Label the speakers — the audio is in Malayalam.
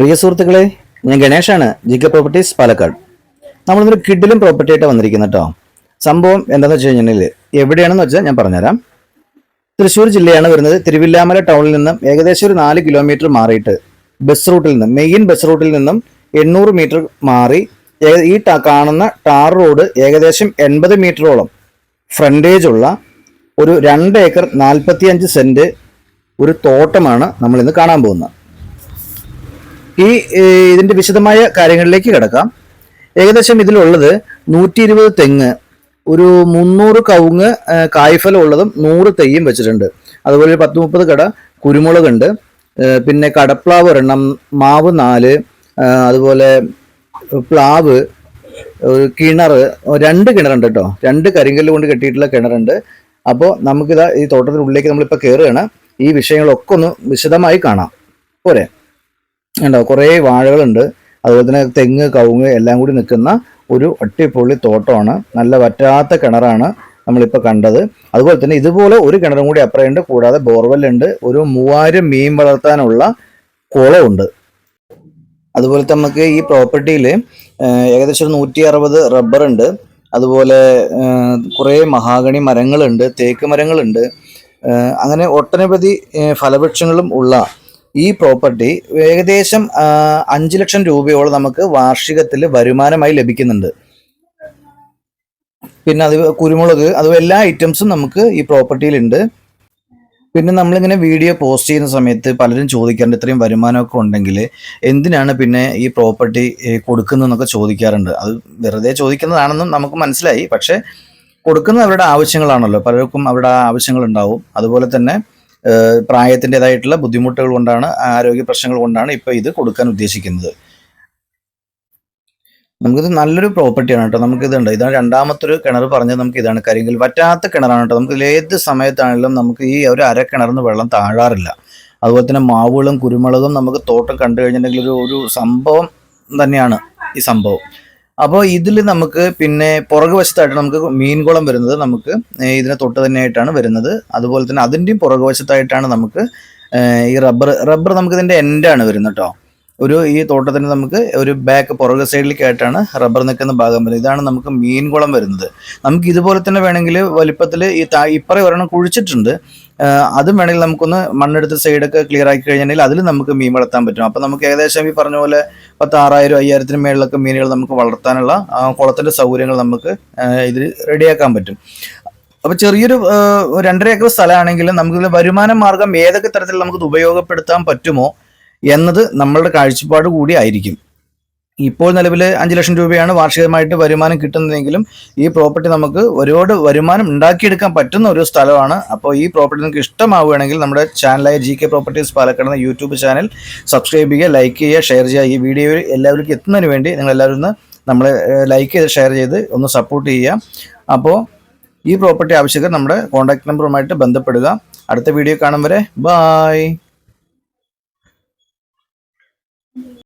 Speaker 1: പ്രിയ സുഹൃത്തുക്കളെ ഞാൻ ഗണേഷാണ്. G K properties Palakkad. നമ്മളിന്നൊരു കിഡിലും പ്രോപ്പർട്ടി ആയിട്ട് വന്നിരിക്കുന്നത് കേട്ടോ സംഭവം എന്താണെന്ന് വെച്ച് കഴിഞ്ഞാൽ എവിടെയാണെന്ന് വെച്ചാൽ ഞാൻ പറഞ്ഞുതരാം. തൃശ്ശൂർ ജില്ലയാണ് വരുന്നത്. തിരുവില്ലാമല ടൗണിൽ നിന്നും ഏകദേശം ഒരു നാല് കിലോമീറ്റർ മാറിയിട്ട് ബസ് റൂട്ടിൽ നിന്നും മെയിൻ ബസ് റൂട്ടിൽ നിന്നും എണ്ണൂറ് മീറ്റർ മാറി ഈ കാണുന്ന ടാർ റോഡ് ഏകദേശം എൺപത് മീറ്ററോളം ഫ്രണ്ടേജ് ഉള്ള ഒരു രണ്ട് ഏക്കർ നാൽപ്പത്തിയഞ്ച് സെന്റ് ഒരു തോട്ടമാണ് നമ്മളിന്ന് കാണാൻ പോകുന്നത്. ഈ ഇതിന്റെ വിശദമായ കാര്യങ്ങളിലേക്ക് കിടക്കാം. ഏകദേശം ഇതിലുള്ളത് നൂറ്റി ഇരുപത് തെങ്ങ് ഒരു മുന്നൂറ് കവുങ്ങ് കായ്ഫലം ഉള്ളതും നൂറ് തെയ്യും വെച്ചിട്ടുണ്ട്. അതുപോലെ പത്ത് മുപ്പത് കട കുരുമുളകുണ്ട്. പിന്നെ കടപ്ലാവ് ഒരെണ്ണം മാവ് നാല് അതുപോലെ പ്ലാവ് ഒരു കിണർ രണ്ട് കിണറുണ്ട് കേട്ടോ. രണ്ട് കരിങ്കല്ല് കൊണ്ട് കെട്ടിയിട്ടുള്ള കിണറുണ്ട്. അപ്പോൾ നമുക്കിതാ ഈ തോട്ടത്തിനുള്ളിലേക്ക് നമ്മളിപ്പോൾ കയറുകയാണ് ഈ വിഷയങ്ങളൊക്കെ ഒന്ന് വിശദമായി കാണാം. പോരെ. ഉണ്ടോ കുറേ വാഴകളുണ്ട്. അതുപോലെ തന്നെ തെങ്ങ് കവുങ്ങ് എല്ലാം കൂടി നിൽക്കുന്ന ഒരു അട്ടിപ്പൊളി തോട്ടമാണ്. നല്ല വറ്റാത്ത കിണറാണ് നമ്മളിപ്പോൾ കണ്ടത്. അതുപോലെ തന്നെ ഇതുപോലെ ഒരു കിണറും കൂടി അപ്പുറയുണ്ട്. കൂടാതെ ബോർവെല്ലുണ്ട്. ഒരു മൂവായിരം മീൻ വളർത്താനുള്ള കുളമുണ്ട്. അതുപോലെ നമുക്ക് ഈ പ്രോപ്പർട്ടിയിൽ ഏകദേശം ഒരു നൂറ്റി അറുപത് റബ്ബറുണ്ട്. അതുപോലെ കുറേ മഹാഗണി മരങ്ങളുണ്ട്. തേക്ക് മരങ്ങളുണ്ട്. അങ്ങനെ ഒട്ടനവധി ഫലവൃക്ഷങ്ങളും ഉള്ള ഈ പ്രോപ്പർട്ടി ഏകദേശം അഞ്ചു ലക്ഷം രൂപയോളം നമുക്ക് വാർഷികത്തിൽ വരുമാനമായി ലഭിക്കുന്നുണ്ട്. പിന്നെ അത് കുരുമുളക് അത് എല്ലാ ഐറ്റംസും നമുക്ക് ഈ പ്രോപ്പർട്ടിയിലുണ്ട്. പിന്നെ നമ്മളിങ്ങനെ വീഡിയോ പോസ്റ്റ് ചെയ്യുന്ന സമയത്ത് പലരും ചോദിക്കാറുണ്ട് ഇത്രയും വരുമാനമൊക്കെ ഉണ്ടെങ്കിൽ എന്തിനാണ് പിന്നെ ഈ പ്രോപ്പർട്ടി കൊടുക്കുന്നതെന്നൊക്കെ ചോദിക്കാറുണ്ട്. അത് വെറുതെ ചോദിക്കുന്നതാണെന്നും നമുക്ക് മനസ്സിലായി. പക്ഷേ കൊടുക്കുന്നത് അവരുടെ ആവശ്യങ്ങളാണല്ലോ. പലർക്കും അവരുടെ ആവശ്യങ്ങൾ ഉണ്ടാവും. അതുപോലെ തന്നെ പ്രായത്തിന്റെതായിട്ടുള്ള ബുദ്ധിമുട്ടുകൾ കൊണ്ടാണ് ആരോഗ്യ പ്രശ്നങ്ങൾ കൊണ്ടാണ് ഇപ്പോൾ ഇത് കൊടുക്കാൻ ഉദ്ദേശിക്കുന്നത്. നമുക്കിത് നല്ലൊരു പ്രോപ്പർട്ടിയാണ് കേട്ടോ. നമുക്ക് ഇതുണ്ട് ഇതാണ് രണ്ടാമത്തെ ഒരു കിണർ പറഞ്ഞത് നമുക്ക് ഇതാണ് കരിങ്കൽ വറ്റാത്ത കിണറാണ് കേട്ടോ. നമുക്ക് ഏത് സമയത്താണെങ്കിലും നമുക്ക് ഈ ഒരു അര കിണറിന് വെള്ളം താഴാറില്ല. അതുപോലെ തന്നെ മാവുകളും കുരുമുളകും നമുക്ക് തോട്ടം കണ്ടു കഴിഞ്ഞിട്ടുണ്ടെങ്കിൽ ഒരു ഒരു സംഭവം തന്നെയാണ് ഈ സംഭവം. അപ്പോൾ ഇതിൽ നമുക്ക് പിന്നെ പുറകു വശത്തായിട്ട് നമുക്ക് മീൻകുളം വരുന്നത് നമുക്ക് ഇതിനെ തൊട്ട് തന്നെയായിട്ടാണ് വരുന്നത്. അതുപോലെ തന്നെ അതിന്റെയും പുറകു വശത്തായിട്ടാണ് നമുക്ക് ഈ റബ്ബർ റബ്ബർ നമുക്ക് ഇതിന്റെ എൻഡാണ് വരുന്നത് കേട്ടോ ഒരു ഈ തോട്ടത്തിന് നമുക്ക് ഒരു ബാക്ക് പുറകു സൈഡിലേക്കായിട്ടാണ് റബ്ബർ നിൽക്കുന്ന ഭാഗം വരുന്നത്. ഇതാണ് നമുക്ക് മീൻകുളം വരുന്നത്. നമുക്ക് ഇതുപോലെ തന്നെ വേണമെങ്കിൽ വലിപ്പത്തിൽ ഈ താ ഇപ്പറേ ഒരെണ്ണം കുഴിച്ചിട്ടുണ്ട്. അതും വേണമെങ്കിൽ നമുക്കൊന്ന് മണ്ണെടുത്ത് സൈഡൊക്കെ ക്ലിയർ ആക്കി കഴിഞ്ഞിട്ടുണ്ടെങ്കിൽ അതിൽ നമുക്ക് മീൻ വളർത്താൻ പറ്റും. അപ്പം നമുക്ക് ഏകദേശം ഈ പറഞ്ഞ പോലെ പത്ത് ആറായിരം അയ്യായിരത്തിന് മേളിലൊക്കെ മീനുകൾ നമുക്ക് വളർത്താനുള്ള കുളത്തിന്റെ സൗകര്യങ്ങൾ നമുക്ക് ഇതിൽ റെഡിയാക്കാൻ പറ്റും. അപ്പൊ ചെറിയൊരു രണ്ടര ഏക്കർ സ്ഥലമാണെങ്കിലും നമുക്ക് വരുമാന മാർഗം ഏതൊക്കെ തരത്തിൽ നമുക്ക് ഉപയോഗപ്പെടുത്താൻ പറ്റുമോ എന്നത് നമ്മളുടെ കാഴ്ചപ്പാട് കൂടി ആയിരിക്കും. ഇപ്പോൾ നിലവിൽ അഞ്ച് ലക്ഷം രൂപയാണ് വാർഷികമായിട്ട് വരുമാനം കിട്ടുന്നതെങ്കിലും ഈ പ്രോപ്പർട്ടി നമുക്ക് ഒരുപാട് വരുമാനം ഉണ്ടാക്കിയെടുക്കാൻ പറ്റുന്ന ഒരു സ്ഥലമാണ്. അപ്പോൾ ഈ പ്രോപ്പർട്ടി നിങ്ങൾക്ക് ഇഷ്ടമാവുകയാണെങ്കിൽ നമ്മുടെ ചാനലായ G K properties Palakkad YouTube channel subscribe ചെയ്യുക ലൈക്ക് ചെയ്യുക ഷെയർ ചെയ്യുക. ഈ വീഡിയോ എല്ലാവർക്കും എത്തുന്നതിന് വേണ്ടി നിങ്ങൾ എല്ലാവരും ഒന്ന് നമ്മൾ ലൈക്ക് ചെയ്ത് ഷെയർ ചെയ്ത് ഒന്ന് സപ്പോർട്ട് ചെയ്യുക. അപ്പോൾ ഈ പ്രോപ്പർട്ടി ആവശ്യക്കാർ നമ്മുടെ കോൺടാക്ട് നമ്പറുമായിട്ട് ബന്ധപ്പെടുക. അടുത്ത വീഡിയോ കാണും വരെ. ബായ്